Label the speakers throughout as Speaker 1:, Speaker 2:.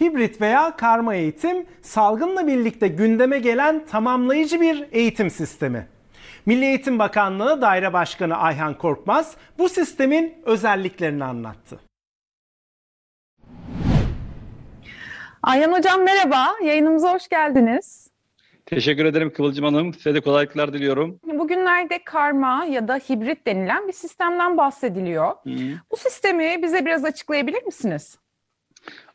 Speaker 1: Hibrit veya karma eğitim salgınla birlikte gündeme gelen tamamlayıcı bir eğitim sistemi. Milli Eğitim Bakanlığı Daire Başkanı Ayhan Korkmaz bu sistemin özelliklerini anlattı.
Speaker 2: Ayhan Hocam merhaba, yayınımıza hoş geldiniz.
Speaker 3: Teşekkür ederim Kıvılcım Hanım. Size de kolaylıklar diliyorum.
Speaker 2: Bugünlerde karma ya da hibrit denilen bir sistemden bahsediliyor. Bu sistemi bize biraz açıklayabilir misiniz?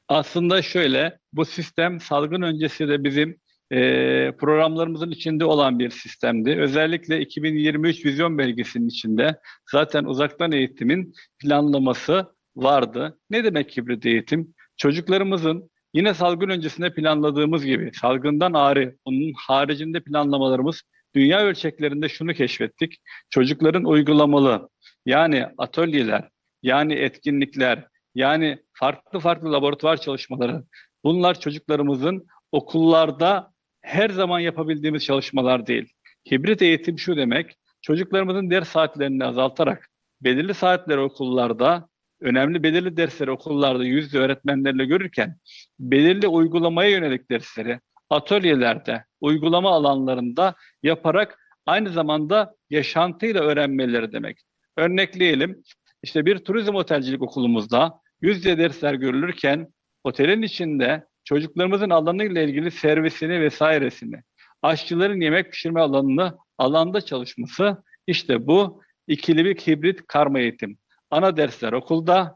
Speaker 3: Aslında şöyle, bu sistem salgın öncesi de bizim eee, programlarımızın içinde olan bir sistemdi. Özellikle 2023 vizyon belgesinin içinde zaten uzaktan eğitimin planlaması vardı. Ne demek hibrit eğitim? Çocuklarımızın yine salgın öncesinde planladığımız gibi salgından ağrı, onun haricinde planlamalarımız dünya ölçeklerinde şunu keşfettik. Çocukların uygulamalı yani atölyeler, yani etkinlikler, yani farklı farklı laboratuvar çalışmaları. Bunlar çocuklarımızın okullarda her zaman yapabildiğimiz çalışmalar değil. Hibrit eğitim şu demek, çocuklarımızın ders saatlerini azaltarak belirli saatleri okullarda, önemli belirli dersleri okullarda yüzde öğretmenlerle görürken belirli uygulamaya yönelik dersleri atölyelerde, uygulama alanlarında yaparak aynı zamanda yaşantıyla öğrenmeleri demek. Örnekleyelim, işte bir turizm otelcilik okulumuzda yüzde dersler görülürken otelin içinde çocuklarımızın alanıyla ilgili servisini vesairesini, aşçıların yemek pişirme alanını alanda çalışması işte bu ikili bir hibrit karma eğitim. Ana dersler okulda,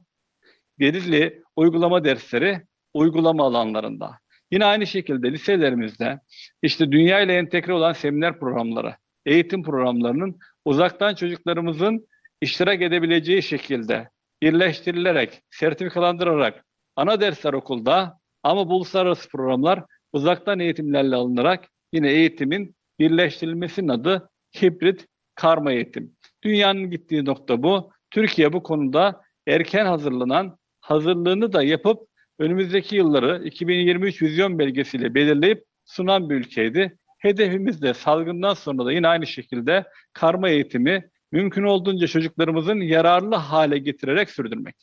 Speaker 3: belirli uygulama dersleri uygulama alanlarında. Yine aynı şekilde liselerimizde işte dünya ile entegre olan seminer programları, eğitim programlarının uzaktan çocuklarımızın iştirak edebileceği şekilde birleştirilerek, sertifikalandırarak ana dersler okulda ama uluslararası programlar uzaktan eğitimlerle alınarak yine eğitimin birleştirilmesinin adı hibrit karma eğitim. Dünyanın gittiği nokta bu. Türkiye bu konuda erken hazırlanan hazırlığını da yapıp önümüzdeki yılları 2023 vizyon belgesiyle belirleyip sunan bir ülkeydi. Hedefimiz de salgından sonra da yine aynı şekilde karma eğitimi mümkün olduğunca çocuklarımızın yararlı hale getirerek sürdürmek.